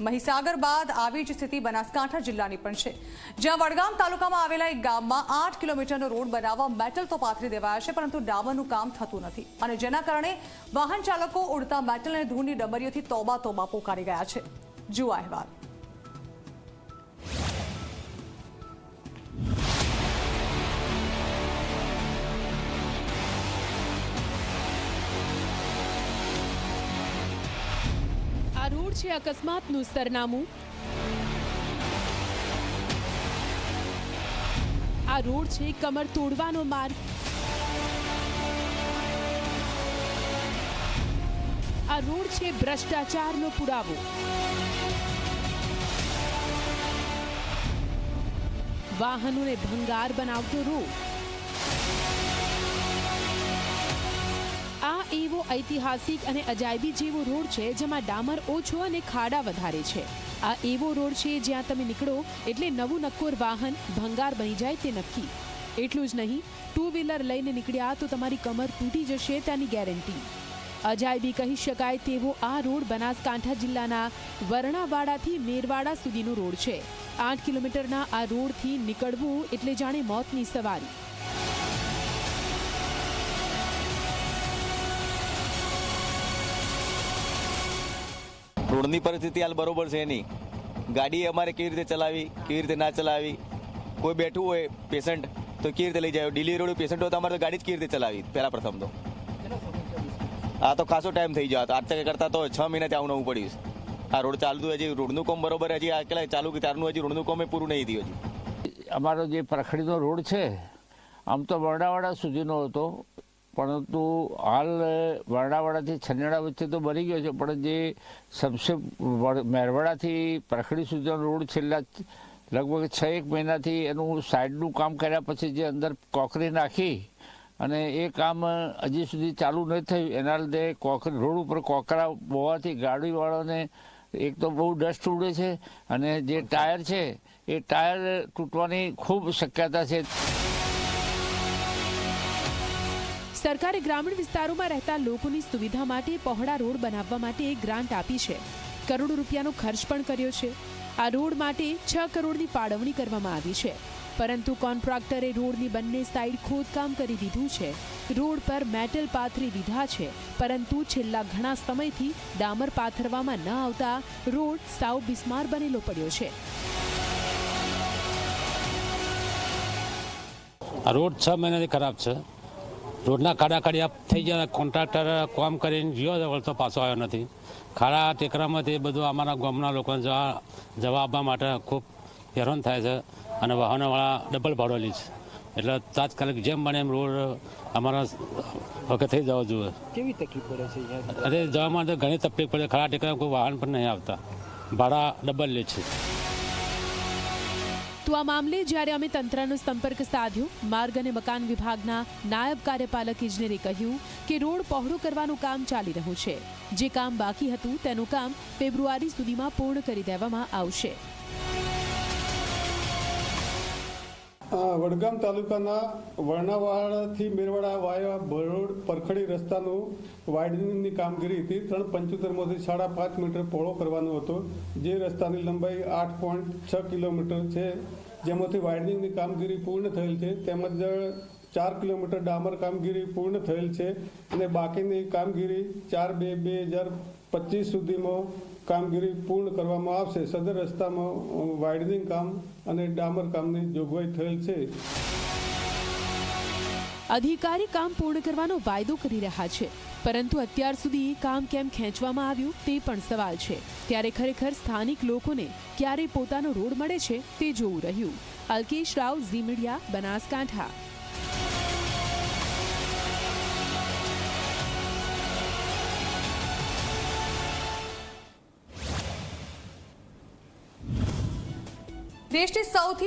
મહીસાગર બાદ આવી જ સ્થિતિ બનાસકાંઠા જિલ્લાની પણ છે. જ્યાં વડગામ તાલુકામાં આવેલા એક ગામમાં આઠ કિલોમીટરનો રોડ બનાવવા મેટલ તો પાથરી દેવાયા છે, પરંતુ ડામરનું કામ થતું નથી. અને જેના કારણે વાહન ચાલકો ઉડતા મેટલ અને ધૂળની ડબરીઓથી તોબા તોબા પોકારી ગયા છે. જુઓ અહેવાલ. રોડ છે અકસ્માતનું સરનામું. આ રોડ છે કમર તોડવાનો માર્ગ. આ રોડ છે ભ્રષ્ટાચારનો પુરાવો. વાહનોને ભંગાર બનાવતો રોડ. એવો ઐતિહાસિક અને અજાયબી જેવો રોડ છે જેમાં ડામર ઓછો અને ખાડા વધારે છે. આ એવો રોડ છે જ્યાં તમે નીકળો એટલે નવું નક્કોર વાહન, ભંગાર બની જાય તે નક્કી. એટલું જ નહીં ટુ વ્હીલર લઈને નીકળ્યા તો તમારી કમર તૂટી જશે તેની ગેરંટી. અજાયબી કહી શકાય તેવો આ રોડ બનાસકાંઠા જિલ્લાના વરણાવાડાથી મેરવાડા સુધીનો રોડ છે. આઠ કિલોમીટરના આ રોડથી નીકળવું એટલે જાણે મોતની સવારી. રોડની પરિસ્થિતિ હાલ બરોબર છે નહીં ગાડી અમારે કેવી રીતે ચલાવી, કેવી રીતે ના ચલાવી? કોઈ બેઠું હોય પેશન્ટ, તો કેવી રીતે લઈ જાય? ડિલિવરી પેશન્ટ હોય તો અમારે તો ગાડી જ કેવી રીતે ચલાવી? પહેલા પ્રથમ તો. આ તો ખાસો ટાઈમ થઈ ગયો. આઠ ટકા કરતા તો છ મહિના આવું નવું પડ્યું આ રોડ ચાલતું હજી, રોડનું કામ બરોબર હજી, આ કેટલા ચાલુ કે ત્યારનું હજી રોડનું કામ એ પૂરું નહીં થયું હજી. અમારો જે પરખડીનો રોડ છે, આમ તો વરડાવાડા સુધીનો હતો. પરંતુ હાલ વરડાવાડાથી છન્યાડા વચ્ચે તો બની ગયો છે પણ જે સબસે મેરવાડાથી પ્રખડી સુધીનો રોડ છેલ્લા લગભગ છ એક મહિનાથી એનું સાઈડનું કામ કર્યા પછી જે અંદર કોકરી નાખી અને એ કામ હજી સુધી ચાલુ નથી થયું. એના લીધે કોકરી રોડ ઉપર કોકરા હોવાથી ગાડીવાળાને એક તો બહુ ડસ્ટ ઉડે છે અને જે ટાયર છે એ ટાયર તૂટવાની ખૂબ શક્યતા છે. સરકારે ગ્રામીણ વિસ્તારોમાં રહેતા લોકોની સુવિધા માટે પહોળા રોડ બનાવવા માટે એક ગ્રાન્ટ આપી છે. કરોડો રૂપિયાનો ખર્ચ પણ કર્યો છે. આ રોડ માટે છ કરોડની ફાળવણી કરવામાં આવી છે. પરંતુ કોન્ટ્રાક્ટરે રોડની બંને સાઈડ ખોદકામ કરી દીધું છે. રોડ પર મેટલ પાથરી દીધા છે. પરંતુ છેલ્લા ઘણા સમયથી ડામર પાથરવામાં ન આવતા રોડ સાવ બિસ્માર બનેલો પડ્યો છે. આ રોડ છ મહિનાથી ખરાબ છે. રોડના ખાડા ખાડિયા થઈ ગયા કોન્ટ્રાક્ટર કામ કરીને ગયો વળતો પાછો આવ્યો નથી. ખાડા ટેકરામાંથી બધું અમારા ગામના લોકોને જવા જવા આવવા માટે ખૂબ હેરાન થાય છે અને વાહનોવાળા ડબલ ભાડો લે છે. એટલે તાત્કાલિક જેમ બને એમ રોડ અમારા વખત થઈ જવો જોઈએ. કેવી તકલીફ પડે છે અરે જવા માટે ઘણી તકલીફ પડે. ખાડા ટેકરા કોઈ વાહન પણ નહીં આવતા. ભાડા ડબલ લે છે. તો આ મામલે જ્યારે અમે તંત્રનો સંપર્ક સાધ્યો, માર્ગ અને મકાન વિભાગના નાયબ કાર્યપાલક ઇજનેરે કહ્યું કે રોડ પહોળો કરવાનું કામ ચાલી રહ્યું છે. જે કામ બાકી હતું તેનું કામ ફેબ્રુઆરી સુધીમાં પૂર્ણ કરી દેવામાં આવશે. વડગામ તાલુકાના વર્ણાવાડાથી મેરવાડા વાયા ભરોડ પરખડી રસ્તાનું વાઇડનિંગની કામગીરી હતી. ત્રણ પંચોતેરમાંથી સાડા પાંચ મીટર પહોળો કરવાનો હતો. જે રસ્તાની લંબાઈ આઠ પોઈન્ટ છ કિલોમીટર છે. જેમાંથી વાઇડનિંગની કામગીરી પૂર્ણ થયેલ છે, તેમજ ચાર કિલોમીટર ડામર કામગીરી પૂર્ણ થયેલ છે અને બાકીની કામગીરી ચાર બે બે હજાર પચીસ સુધીમાં કામગીરી પૂર્ણ કરવામાં આવશે. સદર રસ્તામાં વાઇડનિંગ કામ અને ડામર કામની જોગવાઈ થયેલ છે. અધિકારી કામ પૂર્ણ કરવાનો વાયદો કરી રહ્યા છે, પરંતુ અત્યાર સુધી કામ કેમ ખેંચવામાં આવ્યું તે પણ સવાલ છે. ત્યારે ખરેખર સ્થાનિક લોકોને ક્યારે પોતાનો રોડ મળે છે તે જોવું રહ્યું. અલ્કેશ રાવ, ઝી મીડિયા, બનાસકાંઠા. દેશની સૌથી